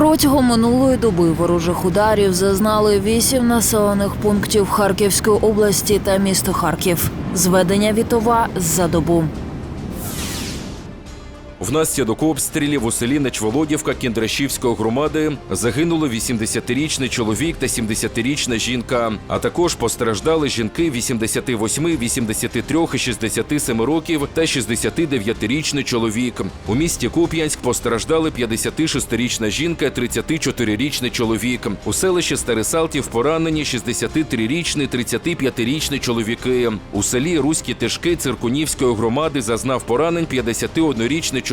Протягом минулої доби ворожих ударів зазнали вісім населених пунктів Харківської області та місто Харків. Зведення Вітова за добу. Внаслідок обстрілів у селі Нечволодівка Кіндрашівської громади загинули 80-річний чоловік та 70-річна жінка, а також постраждали жінки 88, 83 і 67 років та 69-річний чоловік. У місті Куп'янськ постраждали 56-річна жінка, 34-річний чоловік. У селищі Старисалтів поранені 63-річний, 35-річний чоловіки. У селі Руські Тишки Циркунівської громади зазнав поранень 51-річний чоловік.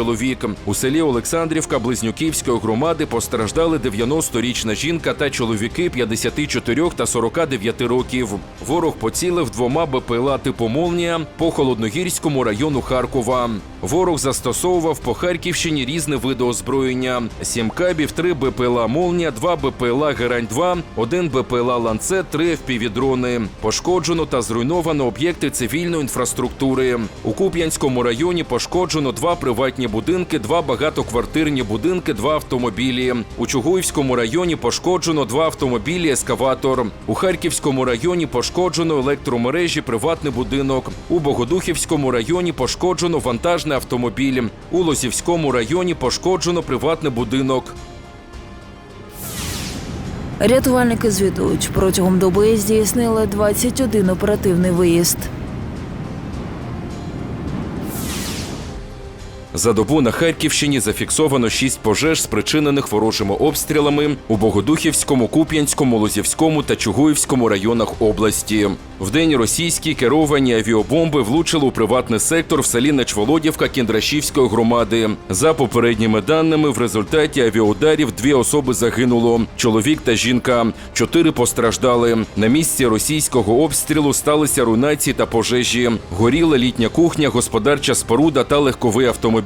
У селі Олександрівка Близнюківської громади постраждали 90-річна жінка та чоловіки 54 та 49 років. Ворог поцілив двома БПЛА типу «Молнія» по Холодногірському району Харкова. Ворог застосовував по Харківщині різне види озброєння: 7 кабів, 3 БПЛА «Молнія», 2 БПЛА «Герань-2», 1 БПЛА «Ланцет», 3 FPV-дрони. Пошкоджено та зруйновано об'єкти цивільної інфраструктури. У Куп'янському районі пошкоджено два приватні будинки, два багатоквартирні будинки, два автомобілі. У Чугуївському районі пошкоджено два автомобілі, ескаватор. У Харківському районі пошкоджено електромережі, приватний будинок. У Богодухівському районі пошкоджено вантажний автомобіль. У Лозівському районі пошкоджено приватний будинок. Рятувальники звітують, протягом доби здійснили 21 оперативний виїзд. За добу на Харківщині зафіксовано шість пожеж, спричинених ворожими обстрілами у Богодухівському, Куп'янському, Лозівському та Чугуївському районах області. Вдень російські керовані авіабомби влучили у приватний сектор в селі Нечволодівка Кіндрашівської громади. За попередніми даними, в результаті авіаударів дві особи загинуло: чоловік та жінка. Чотири постраждали. На місці російського обстрілу сталися руйнації та пожежі. Горіла літня кухня, господарча споруда та легковий автомобіль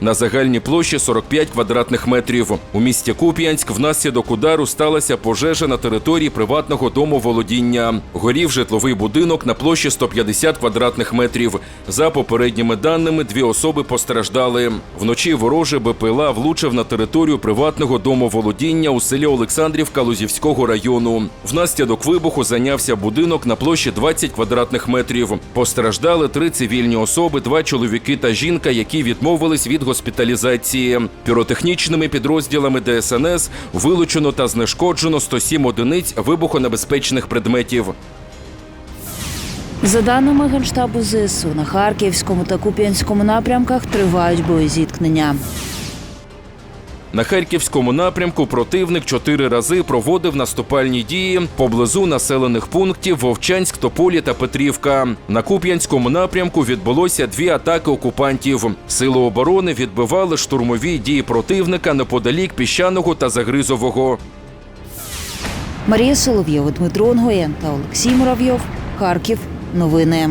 на загальній площі 45 квадратних метрів. У місті Куп'янськ внаслідок удару сталася пожежа на території приватного дому володіння. Горів житловий будинок на площі 150 квадратних метрів. За попередніми даними, дві особи постраждали. Вночі ворожий БПЛА влучив на територію приватного дому володіння у селі Олександрівка Лузівського району. Внаслідок вибуху зайнявся будинок на площі 20 квадратних метрів. Постраждали три цивільні особи, два чоловіки та жінка, які відмовились від госпіталізації. Піротехнічними підрозділами ДСНС вилучено та знешкоджено 107 одиниць вибухонебезпечних предметів. За даними Генштабу ЗСУ, на Харківському та Куп'янському напрямках тривають боєзіткнення. На харківському напрямку противник чотири рази проводив наступальні дії поблизу населених пунктів Вовчанськ, Тополі та Петрівка. На Куп'янському напрямку відбулося дві атаки окупантів. Сили оборони відбивали штурмові дії противника неподалік піщаного та загризового. Марія Солов'єва, Дмитро Онгоєн та Олексій Муравйов. Харків. Новини.